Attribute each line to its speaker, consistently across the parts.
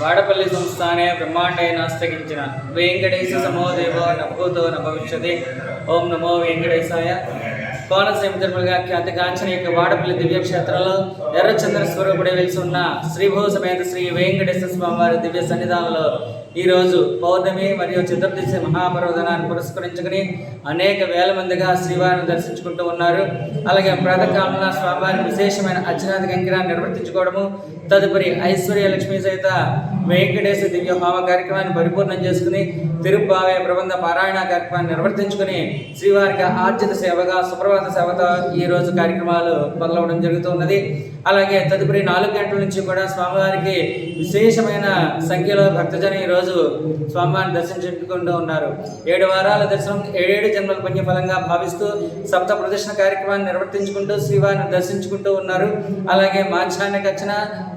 Speaker 1: వాడపల్లి సంస్థానే బ్రహ్మాండైన స్థగించిన వెంకటేశ సమోదేవో నభూతో నభవిష్యతి ఓం నమో వెంకటేశాయ. కోనసీమ తిరుమలగా ఖ్యాతి కాంచిన యొక్క వాడపల్లి దివ్యక్షేత్రంలో ఎర్రచంద్ర స్వరూపుడే వెలిసి ఉన్న శ్రీభూ సమేత శ్రీ వెంకటేశ్వర స్వామివారి దివ్య సన్నిధానంలో ఈరోజు పౌర్ణమి మరియు చతుర్దశి మహాపర్వదనాన్ని పురస్కరించుకుని అనేక వేల మందిగా శ్రీవారిని దర్శించుకుంటూ ఉన్నారు. అలాగే ప్రాతకాలంలో స్వామివారి విశేషమైన అర్చనాది కంకిరాన్ని నిర్వర్తించుకోవడము తదుపరి ఐశ్వర్య లక్ష్మి సహిత వెంకటేశ్వర దివ్య హోమ కార్యక్రమాన్ని పరిపూర్ణం చేసుకుని తిరుపావే ప్రబంధ పారాయణ కార్యక్రమాన్ని నిర్వర్తించుకుని శ్రీవారికి ఆర్జిత సేవగా సుప్రభాత సేవతో ఈ రోజు కార్యక్రమాలు మొదలవడం జరుగుతున్నది అలాగే తదుపరి నాలుగు గంటల నుంచి కూడా స్వామివారికి విశేషమైన సంఖ్యలో భక్తజనం ఈ రోజు స్వామివారిని దర్శించుకుంటూ ఉన్నారు. ఏడు వారాల దర్శనం ఏడేడు జన్మల పుణ్యఫలంగా భావిస్తూ సప్త ప్రదర్శన కార్యక్రమాన్ని నిర్వర్తించుకుంటూ శ్రీవారిని దర్శించుకుంటూ ఉన్నారు. అలాగే మాధ్యాహ్నిక అర్చన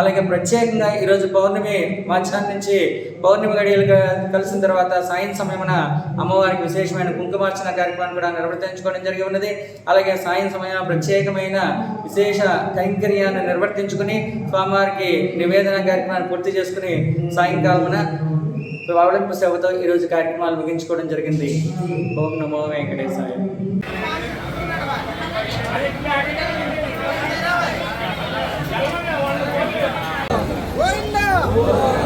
Speaker 1: అలాగే ప్రత్యేకంగా ఈరోజు పౌర్ణమి మాధ్యాహ్నం నుంచి పౌర్ణమి గడియలు కలిసిన తర్వాత సాయం సమయమున అమ్మవారికి విశేషమైన కుంకుమార్చన కార్యక్రమాన్ని కూడా నిర్వర్తించుకోవడం జరిగి ఉన్నది. అలాగే సాయం సమయం ప్రత్యేకమైన విశేష కైంకర్యాన్ని నిర్వర్తించుకుని స్వామివారికి నివేదన కార్యక్రమాన్ని పూర్తి చేసుకుని సాయంకాలమున పవళింపు సేవతో ఈరోజు కార్యక్రమాలు ముగించుకోవడం జరిగింది ఓం నమో వెంకటేశాయ
Speaker 2: Whoa!